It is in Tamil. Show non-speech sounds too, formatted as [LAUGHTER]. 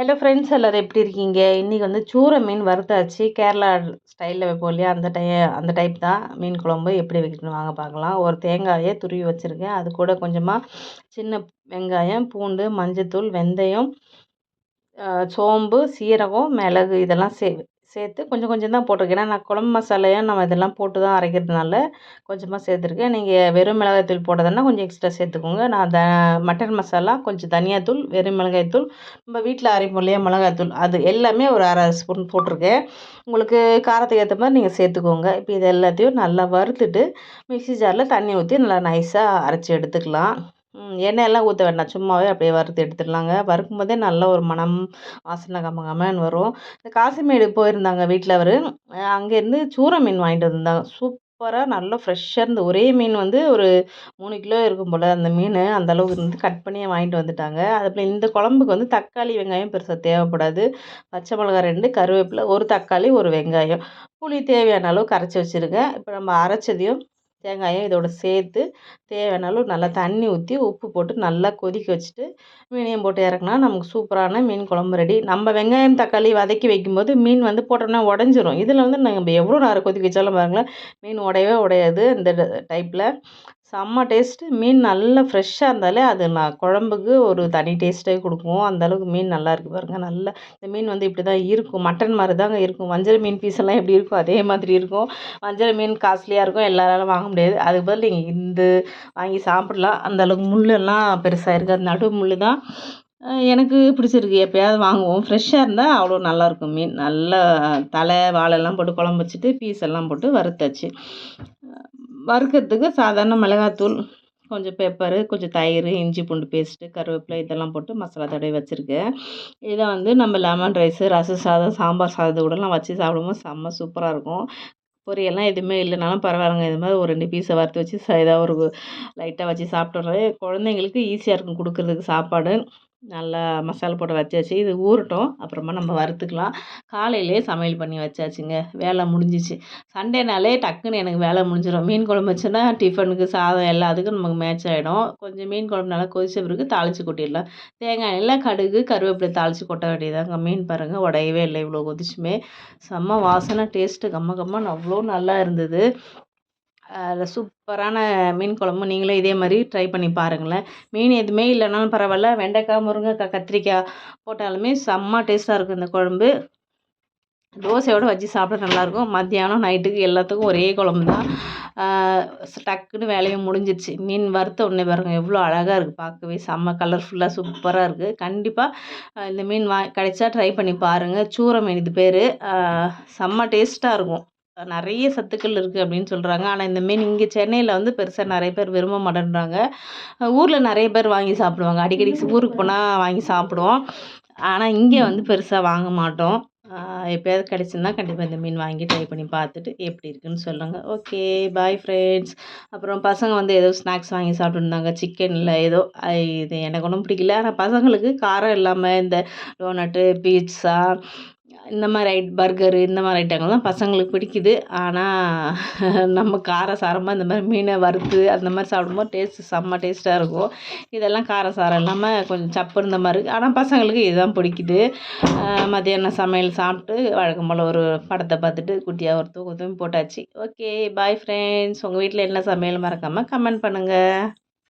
ஹலோ ஃப்ரெண்ட்ஸ் எல்லோரும் எப்படி இருக்கீங்க? இன்றைக்கி வந்து சூரை மீன் வறுத்தாச்சு. கேரளா ஸ்டைலில் வைப்போம் இல்லையா? அந்த டை அந்த டைப் தான். மீன் குழம்பு எப்படி வைக்கணும் வாங்க பார்க்கலாம். ஒரு தேங்காயை துருவி வச்சுருக்கேன். அது கூட கொஞ்சமாக சின்ன வெங்காயம் பூண்டு மஞ்சத்தூள் வெந்தயம் சோம்பு சீரகம் மிளகு இதெல்லாம் சே சேர்த்து கொஞ்சம் கொஞ்சம் தான் போட்டிருக்கேன். ஏன்னா நான் குழம்பு மசாலையும் நம்ம இதெல்லாம் போட்டு தான் அரைக்கிறதுனால கொஞ்சமாக சேர்த்துருக்கேன். நீங்கள் வெறும் மிளகாய்த்தூள் போட்டதுன்னா கொஞ்சம் எக்ஸ்ட்ரா சேர்த்துக்கோங்க. நான் த மட்டன் மசாலா கொஞ்சம் தனியாத்தூள் வெறும் மிளகாய்த்தூள் நம்ம வீட்டில் அரைப்போம் இல்லையா மிளகாய்த்தூள் அது எல்லாமே ஒரு அரை ஸ்பூன் போட்டிருக்கேன். உங்களுக்கு காரத்துக்கு ஏற்ற மாதிரி நீங்கள் சேர்த்துக்கோங்க. இப்போ இது எல்லாத்தையும் நல்லா வறுத்துட்டு மிக்சி ஜாரில் தண்ணி ஊற்றி நல்லா நைஸாக அரைச்சி எடுத்துக்கலாம். எண்ணெயெல்லாம் ஊற்ற வேண்டாம். சும்மாவே அப்படியே வறுத்து எடுத்துடலாங்க. வறுக்கும் போதே நல்ல ஒரு மணம் வாசனை கம கமன்னு வரும். இந்த காசிமேடு போயிருந்தாங்க வீட்டில் அவர். அங்கேருந்து சூற மீன் வாங்கிட்டு வந்திருந்தாங்க. சூப்பராக நல்லா ஃப்ரெஷ்ஷாக இருந்த ஒரே மீன் வந்து ஒரு மூணு கிலோ இருக்கும் போல் அந்த மீன். அந்த அளவுக்கு இருந்து கட் பண்ணியே வாங்கிட்டு வந்துட்டாங்க. அதுபோல் இந்த குழம்புக்கு வந்து தக்காளி வெங்காயம் பெருசாக தேவைப்படாது. பச்சை மிளகா ரெண்டு கருவேப்பிலை ஒரு தக்காளி ஒரு வெங்காயம். புளி தேவையான அளவு கரைச்சி வச்சுருக்கேன் இப்போ நம்ம அரைச்சதையும் தேங்காயும் இதோடு சேர்த்து தேவையான அளவு நல்லா தண்ணி ஊற்றி உப்பு போட்டு நல்லா கொதிக்க வச்சுட்டு மீனையும் போட்டு இறக்குனா நமக்கு சூப்பரான மீன் குழம்பு ரெடி நம்ம வெங்காயம் தக்காளி வதக்கி வைக்கும்போது மீன் வந்து போட்டோம்னா உடஞ்சிரும். இதில் வந்து நம்ம எவ்வளோ நேரம் கொதிக்க வச்சாலும் பாருங்களேன் மீன் உடையவே உடையாது. இந்த டைப்பில் செம்ம டேஸ்ட்டு மீன் நல்லா ஃப்ரெஷ்ஷாக இருந்தாலே அது நான் குழம்புக்கு ஒரு தனி டேஸ்ட்டே கொடுக்கும். அந்தளவுக்கு மீன் நல்லா இருக்குது பாருங்கள் நல்லா இந்த மீன் வந்து இப்படி தான் இருக்கும். மட்டன் மாதிரி தாங்க இருக்கும். வஞ்சர மீன் பீஸ் எல்லாம் எப்படி இருக்கும் அதே மாதிரி இருக்கும். வஞ்சர மீன் காஸ்ட்லியாக இருக்கும். எல்லாராலும் வாங்க முடியாது. அதுக்கு பதில் நீங்கள் இந்த வாங்கி சாப்பிடலாம். அந்தளவுக்கு முள்ளெல்லாம் பெருசாக இருக்குது. நடு முள் தான் எனக்கு பிடிச்சிருக்கு. எப்போயாவது வாங்குவோம். ஃப்ரெஷ்ஷாக இருந்தால் அவ்வளோ நல்லாயிருக்கும் மீன். நல்லா தலை வாழெல்லாம் போட்டு குழம்பு வச்சுட்டு பீஸ் எல்லாம் போட்டு வறுத்தாச்சு. வறுக்கிறதுக்கு சாதாரண மிளகாத்தூள் கொஞ்சம் பெப்பரு கொஞ்சம் தயிர் இஞ்சி பூண்டு பேஸ்ட்டு கருவேப்பிலை இதெல்லாம் போட்டு மசாலா தடவி வச்சுருக்கேன். இதை வந்து நம்ம லெமன் ரைஸு ரச சாதம் சாம்பார் சாதத்தை கூடலாம் வச்சு சாப்பிடும்போது செம்ம சூப்பராக இருக்கும். பொரியெல்லாம் எதுவுமே இல்லைனாலும் பரவாயில்லைங்க. இது மாதிரி ஒரு ரெண்டு பீஸை வறுத்து வச்சு ஏதாவது ஒரு லைட்டாக வச்சு சாப்பிட்டுறது குழந்தைங்களுக்கு ஈஸியாக இருக்கும் கொடுக்குறதுக்கு சாப்பாடு. நல்லா மசாலா போட்டு வச்சாச்சு. இது ஊறட்டும். அப்புறமா நம்ம வறுத்துக்கலாம். காலையிலே சமையல் பண்ணி வச்சாச்சுங்க. வேலை முடிஞ்சிச்சு. சண்டேனாலே டக்குன்னு எனக்கு வேலை முடிஞ்சிடும் மீன் குழம்பு வச்சோன்னா டிஃபனுக்கு சாதம் எல்லாத்துக்கும் நமக்கு மேட்ச் ஆகிடும் கொஞ்சம் மீன் குழம்பு நல்லா கொதிச்ச பிறகு தாளித்து கொட்டிடலாம். தேங்காய் எல்லாம் கடுகு கருவேப்பிலை தாளித்து கொட்ட வேண்டியதாங்க மீன் பாருங்கள் உடையவே இல்லை இவ்வளோ கொதிச்சுமே. செம்ம வாசனை டேஸ்ட்டு கம்ம கம்மன்னு அவ்வளோ நல்லா இருந்தது. அதில் சூப்பரான மீன் குழம்பு நீங்களும் இதே மாதிரி ட்ரை பண்ணி பாருங்களேன். மீன் எதுவுமே இல்லைனாலும் பரவாயில்ல. வெண்டைக்காய் முருங்கைக்காய் கத்திரிக்காய் போட்டாலுமே செம்ம டேஸ்ட்டாக இருக்கும் இந்த குழம்பு. தோசையோடு வச்சு சாப்பிட நல்லாயிருக்கும். மத்தியானம் நைட்டுக்கு எல்லாத்துக்கும் ஒரே குழம்பு தான். டக்குன்னு வேலையும் முடிஞ்சிடுச்சு மீன் வறுத்த உடனே பாருங்கள் எவ்வளோ அழகாக இருக்குது பார்க்கவே. செம்ம கலர்ஃபுல்லாக சூப்பராக இருக்குது கண்டிப்பாக இந்த மீன் வா கிடைச்சா ட்ரை பண்ணி பாருங்கள் சூரம் மீன் இது பேர் செம்ம டேஸ்ட்டாக இருக்கும். நிறைய சத்துக்கள் இருக்குது அப்படின்னு சொல்கிறாங்க ஆனால் இந்த மீன் இங்கே சென்னையில் வந்து பெருசாக நிறைய பேர் விரும்ப மாட்டேன்றாங்க. ஊரில் நிறைய பேர் வாங்கி சாப்பிடுவாங்க. அடிக்கடி ஊருக்கு போனால் வாங்கி சாப்பிடுவோம். ஆனால் இங்கே வந்து பெருசாக வாங்க மாட்டோம். எப்போயாவது கிடச்சிருந்தா கண்டிப்பாக இந்த மீன் வாங்கி ட்ரை பண்ணி பார்த்துட்டு எப்படி இருக்குன்னு சொல்லுங்கள் ஓகே பாய் ஃப்ரெண்ட்ஸ் அப்புறம் பசங்க வந்து ஏதோ ஸ்நாக்ஸ் வாங்கி சாப்பிட்டுருந்தாங்க. சிக்கனில் ஏதோ இது எனக்கு ஒன்றும் பிடிக்கல. ஆனால் பசங்களுக்கு காரம் இல்லாமல் இந்த டோனட்டு பீட்ஸா இந்த மாதிரி ஐட் பர்கரு இந்த மாதிரி ஐட்டங்கள் தான் பசங்களுக்கு பிடிக்குது. ஆனால் [LAUGHS] நம்ம காரசாரமாக இந்த மாதிரி மீனை வறுத்து அந்த மாதிரி சாப்பிடும்போது டேஸ்ட்டு செம்ம டேஸ்ட்டாக இருக்கும். இதெல்லாம் காரசாரம் இல்லாமல் கொஞ்சம் சப்பு இருந்த மாதிரி இருக்குது ஆனால் பசங்களுக்கு இதுதான் பிடிக்குது. மத்தியானம் சமையல் சாப்பிட்டு வழக்கம் போல் ஒரு படத்தை பார்த்துட்டு குட்டியாக ஒரு தூக்கம் தூங்கி போட்டாச்சு. ஓகே பாய் ஃப்ரெண்ட்ஸ் உங்கள் வீட்டில் என்ன சமையல் மறக்காமல் கமெண்ட் பண்ணுங்கள்